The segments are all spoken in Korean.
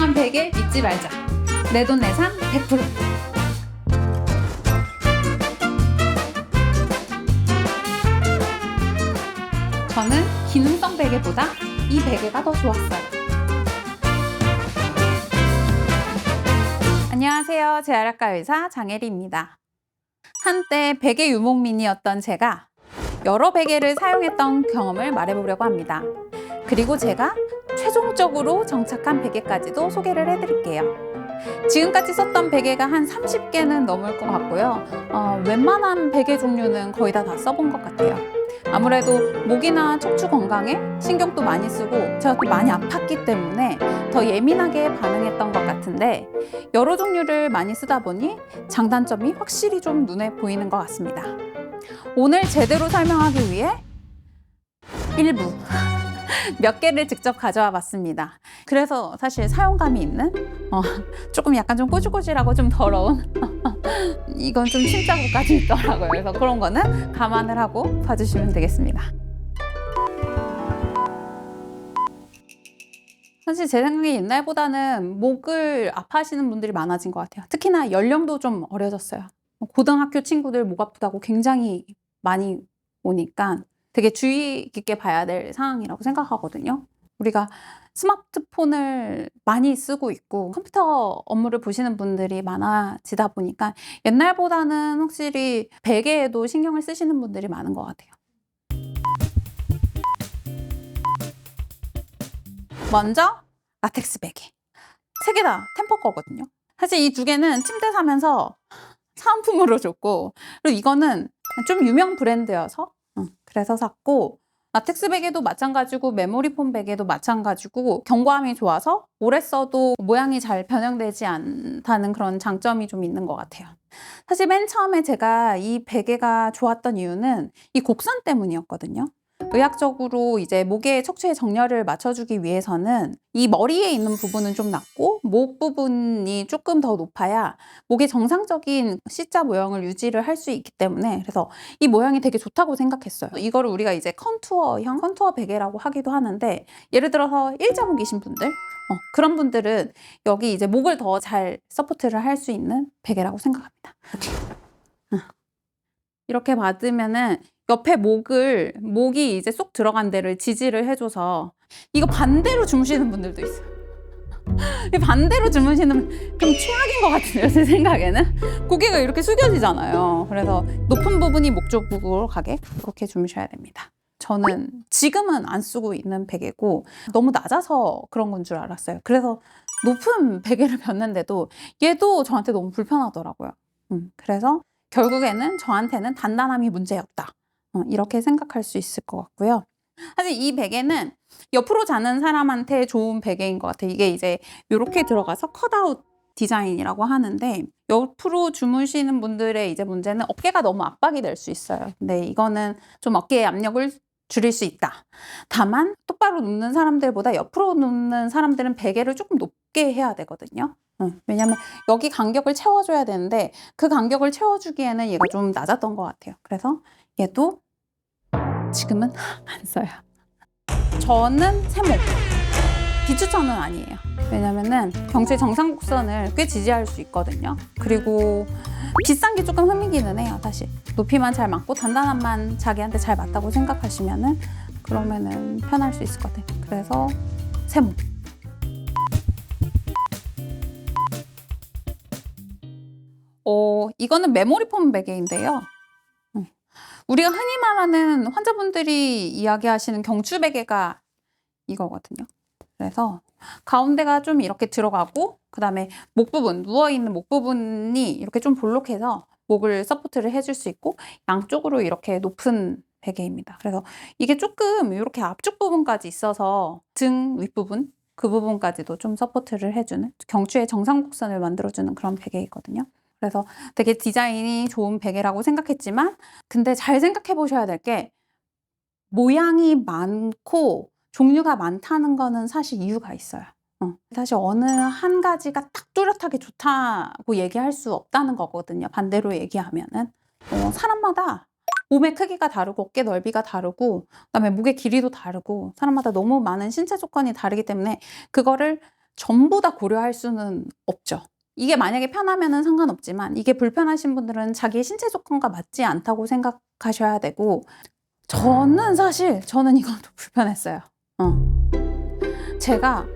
유명한 베개 믿지 말자. 100%. 저는 기능성 베개보다 이 베개가 더 좋았어요. 안녕하세요. 재활학과 의사 장혜리입니다. 한때 베개 유목민이었던 제가 여러 베개를 사용했던 경험을 말해보려고 합니다. 그리고 제가 최종적으로 정착한 베개까지도 소개를 해드릴게요. 지금까지 썼던 베개가 한 30개는 넘을 것 같고요. 어, 웬만한 베개 종류는 거의 다 다 써본 것 같아요. 아무래도 목이나 척추 건강에 신경도 많이 쓰고 제가 또 많이 아팠기 때문에 더 예민하게 반응했던 것 같은데 여러 종류를 많이 쓰다 보니 장단점이 확실히 좀 눈에 보이는 것 같습니다. 오늘 제대로 설명하기 위해 일부 몇 개를 직접 가져와 봤습니다. 그래서 사실 사용감이 있는 어, 조금 약간 좀 꼬질꼬질하고 좀 더러운 이건 좀 침자국까지 있더라고요. 그래서 그런 거는 감안을 하고 봐주시면 되겠습니다. 사실 제 생각에 옛날보다는 목을 아파하시는 분들이 많아진 것 같아요. 특히나 연령도 좀 어려졌어요. 고등학교 친구들 목 아프다고 굉장히 많이 오니까 되게 주의 깊게 봐야 될 상황이라고 생각하거든요. 우리가 스마트폰을 많이 쓰고 있고 컴퓨터 업무를 보시는 분들이 많아지다 보니까 옛날보다는 확실히 베개에도 신경을 쓰시는 분들이 많은 것 같아요. 먼저 라텍스 베개. 세 개 다 템퍼 거거든요. 사실 이 두 개는 침대 사면서 사은품으로 줬고 그리고 이거는 좀 유명 브랜드여서 응, 그래서 샀고 라텍스 베개도 마찬가지고 메모리 폼 베개도 마찬가지고 견고함이 좋아서 오래 써도 모양이 잘 변형되지 않다는 그런 장점이 좀 있는 것 같아요. 사실 맨 처음에 제가 이 베개가 좋았던 이유는 이 곡선 때문이었거든요. 의학적으로 이제 목의 척추의 정렬을 맞춰주기 위해서는 이 머리에 있는 부분은 좀 낮고 목 부분이 조금 더 높아야 목의 정상적인 C자 모형을 유지를 할 수 있기 때문에 그래서 이 모양이 되게 좋다고 생각했어요. 이거를 우리가 이제 컨투어형 컨투어 베개라고 하기도 하는데 예를 들어서 일자목이신 분들 어, 그런 분들은 여기 이제 목을 더 잘 서포트를 할 수 있는 베개라고 생각합니다. 이렇게 받으면은 옆에 목을 목이 이제 쏙 들어간 데를 지지를 해줘서 이거 반대로 주무시는 분들도 있어요. 이 반대로 주무시는 좀 최악인 것 같은데요, 제 생각에는. 고개가 이렇게 숙여지잖아요. 그래서 높은 부분이 목 쪽으로 가게 그렇게 주무셔야 됩니다. 저는 지금은 안 쓰고 있는 베개고 너무 낮아서 그런 건 줄 알았어요. 그래서 높은 베개를 폈는데도 얘도 저한테 너무 불편하더라고요. 음, 그래서 결국에는 저한테는 단단함이 문제였다. 어, 이렇게 생각할 수 있을 것 같고요. 사실 이 베개는 옆으로 자는 사람한테 좋은 베개인 것 같아요. 이게 이제 이렇게 들어가서 컷아웃 디자인이라고 하는데 옆으로 주무시는 분들의 이제 문제는 어깨가 너무 압박이 될 수 있어요. 근데 이거는 좀 어깨의 압력을 줄일 수 있다. 다만 똑바로 눕는 사람들보다 옆으로 눕는 사람들은 베개를 조금 높게 해야 되거든요. 응, 왜냐면 여기 간격을 채워줘야 되는데 그 간격을 채워주기에는 얘가 좀 낮았던 것 같아요. 그래서 얘도 지금은 안 써요. 저는 세목. 비추천은 아니에요. 왜냐면은 경추의 정상 곡선을 꽤 지지할 수 있거든요. 그리고 비싼 게 조금 흠이기는 해요, 사실. 높이만 잘 맞고 단단함만 자기한테 잘 맞다고 생각하시면은 그러면은 편할 수 있을 것 같아요. 그래서 세목. 어, 이거는 메모리 폼 베개인데요. 음. 우리가 흔히 말하는 환자분들이 이야기하시는 경추 베개가 이거거든요. 그래서 가운데가 좀 이렇게 들어가고 그 다음에 목 부분 누워 있는 목 부분이 이렇게 좀 볼록해서 목을 서포트를 해줄 수 있고 양쪽으로 이렇게 높은 베개입니다. 그래서 이게 조금 이렇게 앞쪽 부분까지 있어서 등 윗부분 그 부분까지도 좀 서포트를 해주는 경추의 정상 곡선을 만들어주는 그런 베개이거든요. 그래서 되게 디자인이 좋은 베개라고 생각했지만 근데 잘 생각해 보셔야 될 게 모양이 많고 종류가 많다는 거는 사실 이유가 있어요. 어. 사실 어느 한 가지가 딱 뚜렷하게 좋다고 얘기할 수 없다는 거거든요. 반대로 얘기하면은 어, 사람마다 몸의 크기가 다르고 어깨 넓이가 다르고 그다음에 목의 길이도 다르고 사람마다 너무 많은 신체 조건이 다르기 때문에 그거를 전부 다 고려할 수는 없죠. 이게 만약에 편하면은 상관없지만 이게 불편하신 분들은 자기의 신체 조건과 맞지 않다고 생각하셔야 되고 저는 사실 저는 이건 좀 불편했어요. 어. 제가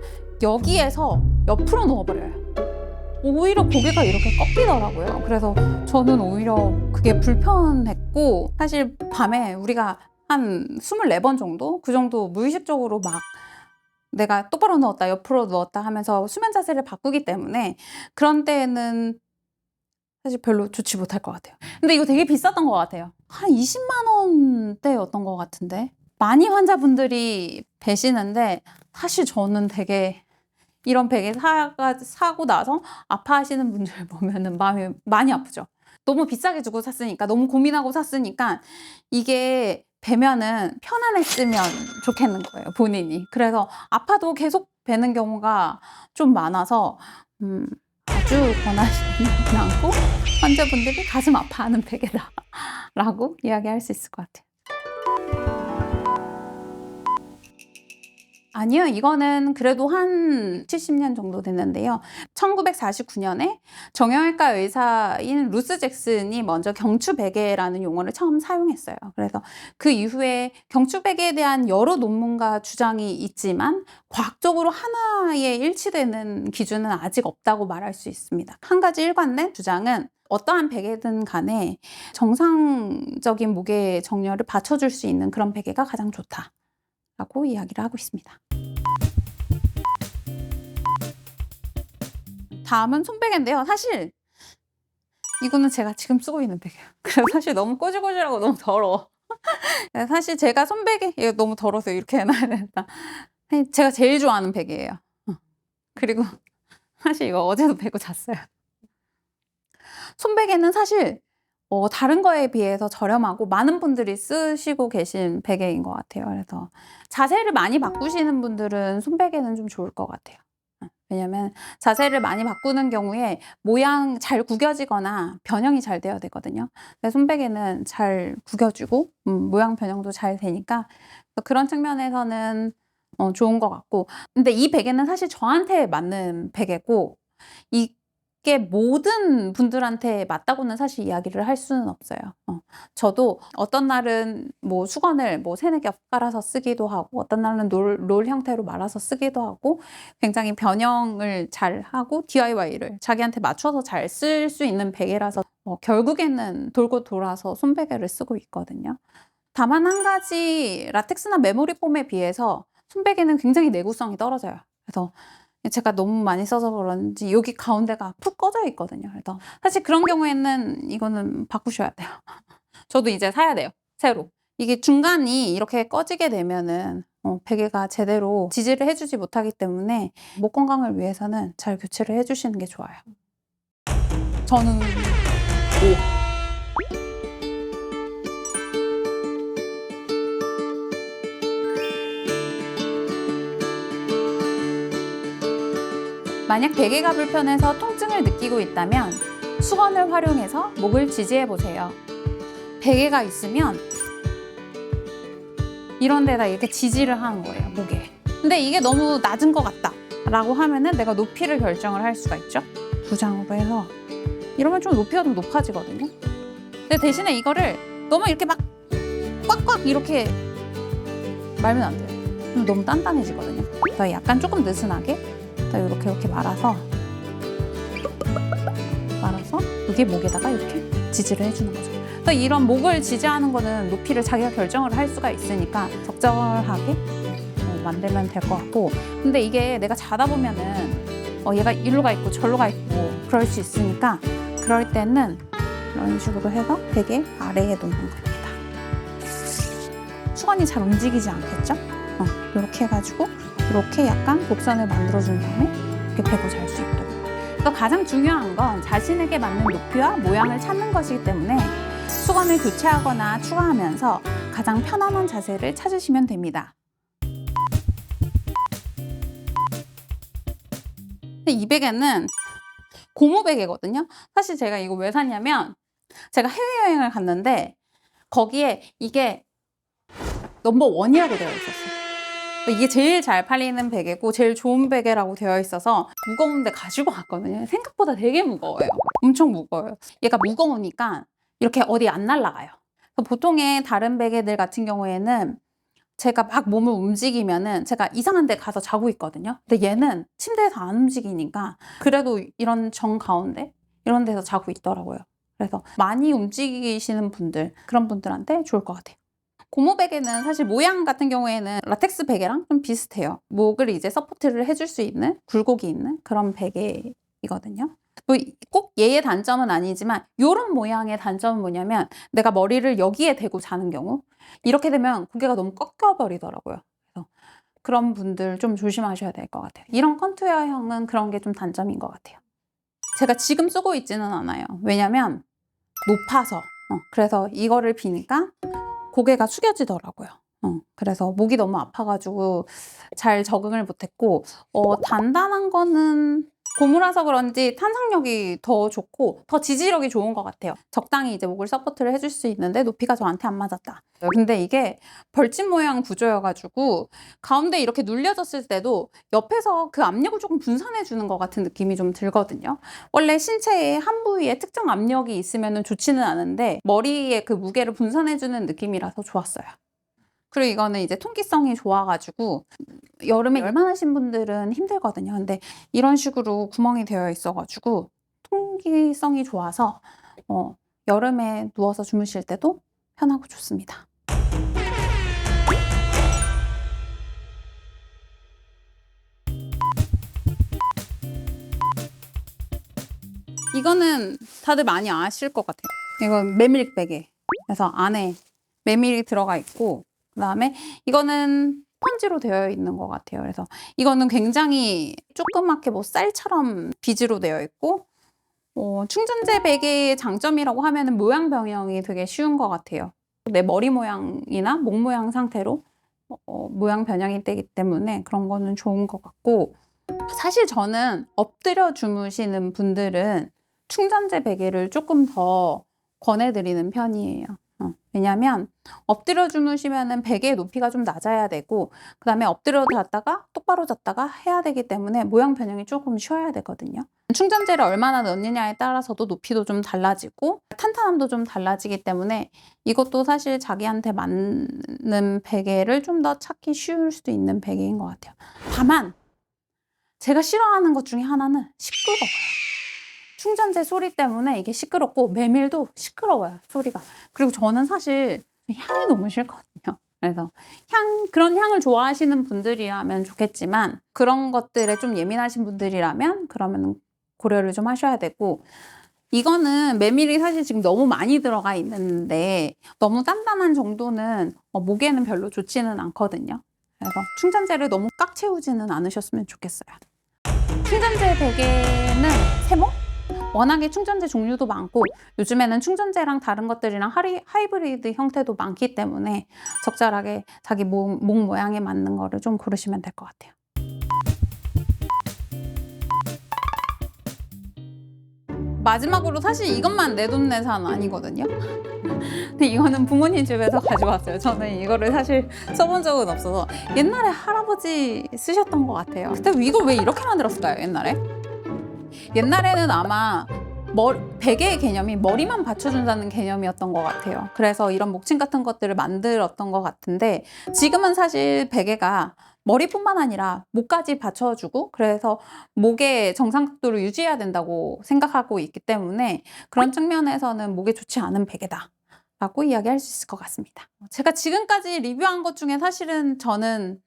여기에서 옆으로 누워버려요. 오히려 고개가 이렇게 꺾이더라고요. 그래서 저는 오히려 그게 불편했고 사실 밤에 우리가 한 24번 정도 그 정도 무의식적으로 막 내가 똑바로 누웠다 옆으로 누웠다 하면서 수면 자세를 바꾸기 때문에 그런 때에는 사실 별로 좋지 못할 것 같아요. 근데 이거 되게 비쌌던 것 같아요. 한 20만 원대였던 것 같은데 많이 환자분들이 배시는데 사실 저는 되게 이런 베개 사가, 사고 나서 아파하시는 분들 보면은 마음이 많이 아프죠. 너무 비싸게 주고 샀으니까 너무 고민하고 샀으니까 이게 배면은 편안했으면 좋겠는 거예요 본인이. 그래서 아파도 계속 배는 경우가 좀 많아서 음, 아주 권하지는 않고 환자분들이 가슴 아파하는 베개다 라고 이야기할 수 있을 것 같아요 아니요, 이거는 그래도 한 70년 정도 됐는데요. 1949년에 정형외과 의사인 루스 잭슨이 먼저 경추 베개라는 용어를 처음 사용했어요. 그래서 그 이후에 경추 베개에 대한 여러 논문과 주장이 있지만 과학적으로 하나에 일치되는 기준은 아직 없다고 말할 수 있습니다. 한 가지 일관된 주장은 어떠한 베개든 간에 정상적인 무게 정렬을 받쳐줄 수 있는 그런 베개가 가장 좋다. 라고 이야기를 하고 있습니다. 다음은 손베개인데요. 사실 이거는 제가 지금 쓰고 있는 베개예요. 그래서 사실 너무 꼬질꼬질하고 너무 더러워. 사실 제가 손베개 이거 너무 더러워서 이렇게 해놔야 된다. 제가 제일 좋아하는 베개예요. 어. 그리고 사실 이거 어제도 베고 잤어요. 손베개는 사실 어, 다른 거에 비해서 저렴하고 많은 분들이 쓰시고 계신 베개인 것 같아요. 그래서 자세를 많이 바꾸시는 분들은 손베개는 좀 좋을 것 같아요. 어, 왜냐면 자세를 많이 바꾸는 경우에 모양 잘 구겨지거나 변형이 잘 돼야 되거든요. 근데 손베개는 잘 구겨지고 음, 모양 변형도 잘 되니까 그런 측면에서는 어, 좋은 것 같고 근데 이 베개는 사실 저한테 맞는 베개고 이 이게 모든 분들한테 맞다고는 사실 이야기를 할 수는 없어요. 어. 저도 어떤 날은 뭐 수건을 뭐 세네 겹 깔아서 쓰기도 하고 어떤 날은 롤, 롤 형태로 말아서 쓰기도 하고 굉장히 변형을 잘 하고 DIY를 자기한테 맞춰서 잘 쓸 수 있는 베개라서 어, 결국에는 돌고 돌아서 손베개를 쓰고 있거든요. 다만 한 가지 라텍스나 메모리 폼에 비해서 손베개는 굉장히 내구성이 떨어져요. 그래서 제가 너무 많이 써서 그런지 여기 가운데가 푹 꺼져 있거든요. 그래서 사실 그런 경우에는 이거는 바꾸셔야 돼요. 저도 이제 사야 돼요. 새로. 이게 중간이 이렇게 꺼지게 되면은 어, 베개가 제대로 지지를 해주지 못하기 때문에 목 건강을 위해서는 잘 교체를 해주시는 게 좋아요. 저는 5. 만약 베개가 불편해서 통증을 느끼고 있다면 수건을 활용해서 목을 지지해 보세요. 베개가 있으면 이런 데다 이렇게 지지를 하는 거예요, 목에. 근데 이게 너무 낮은 것 같다 라고 하면은 내가 높이를 결정을 할 수가 있죠. 두 장으로 해서 이러면 좀 높이가 좀 높아지거든요. 근데 대신에 이거를 너무 이렇게 막 꽉꽉 이렇게 말면 안 돼요. 너무 단단해지거든요. 그래서 약간 조금 느슨하게 이렇게 이렇게 말아서 말아서 여기 목에다가 이렇게 지지를 해주는 거죠. 그래서 이런 목을 지지하는 거는 높이를 자기가 결정을 할 수가 있으니까 적절하게 어, 만들면 될 것 같고 근데 이게 내가 자다 보면은 어, 얘가 일로 가 있고 절로 가 있고 그럴 수 있으니까 그럴 때는 이런 식으로 해서 베개 아래에 놓는 겁니다. 수건이 잘 움직이지 않겠죠? 어, 이렇게 해가지고 이렇게 약간 곡선을 만들어준 다음에 이렇게 베고 잘 수 있도록. 또 가장 중요한 건 자신에게 맞는 높이와 모양을 찾는 것이기 때문에 수건을 교체하거나 추가하면서 가장 편안한 자세를 찾으시면 됩니다. 이 베개는 고무 베개거든요. 사실 제가 이거 왜 샀냐면 제가 해외여행을 갔는데 거기에 이게 넘버 원이라고 되어 있었어요. 또 이게 제일 잘 팔리는 베개고 제일 좋은 베개라고 되어 있어서 무거운데 가지고 갔거든요. 생각보다 되게 무거워요. 엄청 무거워요. 얘가 무거우니까 이렇게 어디 안 날아가요. 보통의 다른 베개들 같은 경우에는 제가 막 몸을 움직이면은 제가 이상한 데 가서 자고 있거든요. 근데 얘는 침대에서 안 움직이니까 그래도 이런 정 가운데 이런 데서 자고 있더라고요. 그래서 많이 움직이시는 분들 그런 분들한테 좋을 것 같아요. 고무 베개는 사실 모양 같은 경우에는 라텍스 베개랑 좀 비슷해요. 목을 이제 서포트를 해줄 수 있는 굴곡이 있는 그런 베개이거든요. 뭐꼭 얘의 단점은 아니지만 이런 모양의 단점은 뭐냐면 내가 머리를 여기에 대고 자는 경우 이렇게 되면 고개가 너무 꺾여버리더라고요. 그래서 그런 분들 좀 조심하셔야 될 것 같아요. 이런 컨투어형은 그런 게 좀 단점인 것 같아요. 제가 지금 쓰고 있지는 않아요. 왜냐면 높아서. 어, 그래서 이거를 비니까 고개가 숙여지더라고요. 어, 그래서 목이 너무 아파가지고 잘 적응을 못했고, 어, 단단한 거는 고무라서 그런지 탄성력이 더 좋고 더 지지력이 좋은 것 같아요. 적당히 이제 목을 서포트를 해줄 수 있는데 높이가 저한테 안 맞았다. 근데 이게 벌집 모양 구조여가지고 가운데 이렇게 눌려졌을 때도 옆에서 그 압력을 조금 분산해 주는 것 같은 느낌이 좀 들거든요. 원래 신체의 한 부위에 특정 압력이 있으면 좋지는 않은데 머리에 그 무게를 분산해 주는 느낌이라서 좋았어요. 그리고 이거는 이제 통기성이 좋아가지고 여름에 열만하신 분들은 힘들거든요. 근데 이런 식으로 구멍이 되어 있어가지고 통기성이 좋아서 어, 여름에 누워서 주무실 때도 편하고 좋습니다. 이거는 다들 많이 아실 것 같아요. 이건 메밀 베개. 그래서 안에 메밀이 들어가 있고 그 다음에 이거는 스펀지로 되어 있는 것 같아요. 그래서 이거는 굉장히 조그맣게 뭐 쌀처럼 비즈로 되어 있고 어, 충전재 베개의 장점이라고 하면은 모양 변형이 되게 쉬운 것 같아요. 내 머리 모양이나 목 모양 상태로 어, 모양 변형이 되기 때문에 그런 거는 좋은 것 같고 사실 저는 엎드려 주무시는 분들은 충전재 베개를 조금 더 권해드리는 편이에요. 어, 왜냐면 엎드려 주무시면은 베개의 높이가 좀 낮아야 되고 그 다음에 엎드려 잤다가 똑바로 잤다가 해야 되기 때문에 모양 변형이 조금 쉬어야 되거든요. 충전재를 얼마나 넣느냐에 따라서도 높이도 좀 달라지고 탄탄함도 좀 달라지기 때문에 이것도 사실 자기한테 맞는 베개를 좀 더 찾기 쉬울 수도 있는 베개인 것 같아요. 다만 제가 싫어하는 것 중에 하나는 시끄러워요. 충전재 소리 때문에 이게 시끄럽고 메밀도 시끄러워요 소리가. 그리고 저는 사실 향이 너무 싫거든요. 그래서 향 그런 향을 좋아하시는 분들이라면 좋겠지만 그런 것들에 좀 예민하신 분들이라면 그러면 고려를 좀 하셔야 되고 이거는 메밀이 사실 지금 너무 많이 들어가 있는데 너무 단단한 정도는 어, 목에는 별로 좋지는 않거든요. 그래서 충전재를 너무 꽉 채우지는 않으셨으면 좋겠어요. 충전재 베개는 세모? 워낙에 충전재 종류도 많고 요즘에는 충전재랑 다른 것들이랑 하리, 하이브리드 형태도 많기 때문에 적절하게 자기 목, 목 모양에 맞는 거를 좀 고르시면 될 것 같아요. 마지막으로 사실 이것만 내돈내산 아니거든요. 근데 이거는 부모님 집에서 가져왔어요. 저는 이거를 사실 써본 적은 없어서 옛날에 할아버지 쓰셨던 것 같아요. 그때 이걸 왜 이렇게 만들었을까요? 옛날에? 옛날에는 아마 머리, 베개의 개념이 머리만 받쳐준다는 개념이었던 것 같아요. 그래서 이런 목침 같은 것들을 만들었던 것 같은데 지금은 사실 베개가 머리뿐만 아니라 목까지 받쳐주고 그래서 목의 정상 각도를 유지해야 된다고 생각하고 있기 때문에 그런 측면에서는 목에 좋지 않은 베개다. 라고 이야기할 수 있을 것 같습니다. 제가 지금까지 리뷰한 것 중에 사실은 저는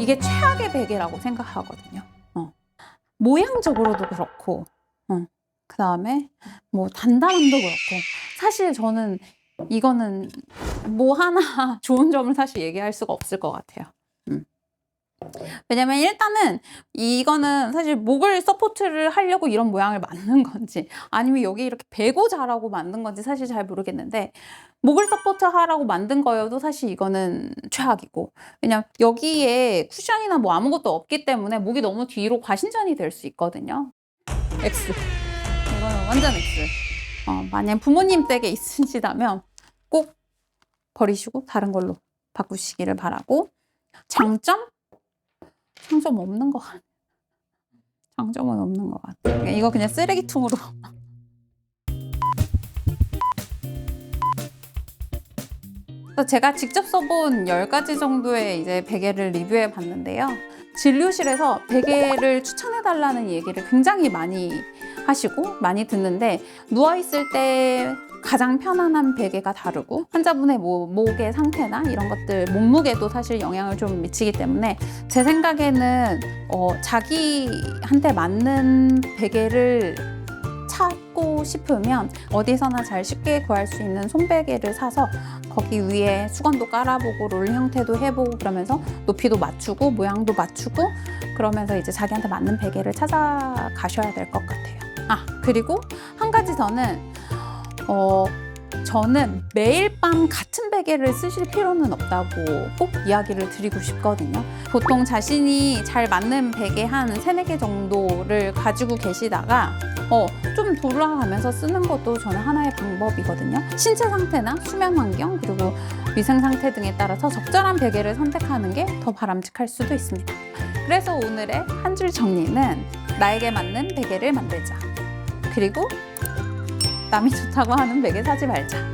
이게 최악의 베개라고 생각하거든요. 어. 모양적으로도 그렇고, 어. 그 다음에 뭐 단단함도 그렇고, 사실 저는 이거는 뭐 하나 좋은 점을 사실 얘기할 수가 없을 것 같아요. 음. 왜냐면 일단은 이거는 사실 목을 서포트를 하려고 이런 모양을 만든 건지 아니면 여기 이렇게 베고 자라고 만든 건지 사실 잘 모르겠는데 목을 서포트 하라고 만든 거여도 사실 이거는 최악이고 왜냐면 여기에 쿠션이나 뭐 아무것도 없기 때문에 목이 너무 뒤로 과신전이 될 수 있거든요 X 이거는 완전 X 어, 만약 부모님 댁에 있으시다면 꼭 버리시고 다른 걸로 바꾸시기를 바라고 장점? 장점 없는 것 같아. 장점은 없는 것 같아. 이거 그냥 쓰레기통으로. 제가 직접 써본 10가지 정도의 이제 베개를 리뷰해 봤는데요. 진료실에서 베개를 추천해 달라는 얘기를 굉장히 많이 하시고 많이 듣는데 누워 있을 때 가장 편안한 베개가 다르고 환자분의 뭐 목의 상태나 이런 것들 몸무게도 사실 영향을 좀 미치기 때문에 제 생각에는 어, 자기한테 맞는 베개를 찾고 싶으면 어디서나 잘 쉽게 구할 수 있는 손베개를 사서 거기 위에 수건도 깔아보고 롤 형태도 해보고 그러면서 높이도 맞추고 모양도 맞추고 그러면서 이제 자기한테 맞는 베개를 찾아가셔야 될 것 같아요. 아 그리고 한 가지 저는 어 저는 매일 밤 같은 베개를 쓰실 필요는 없다고 꼭 이야기를 드리고 싶거든요. 보통 자신이 잘 맞는 베개 한 세네 개 정도를 가지고 계시다가 어, 좀 돌아가면서 쓰는 것도 저는 하나의 방법이거든요. 신체 상태나 수면 환경 그리고 위생 상태 등에 따라서 적절한 베개를 선택하는 게 더 바람직할 수도 있습니다. 그래서 오늘의 한 줄 정리는 나에게 맞는 베개를 만들자. 그리고 남이 좋다고 하는 베개 사지 말자.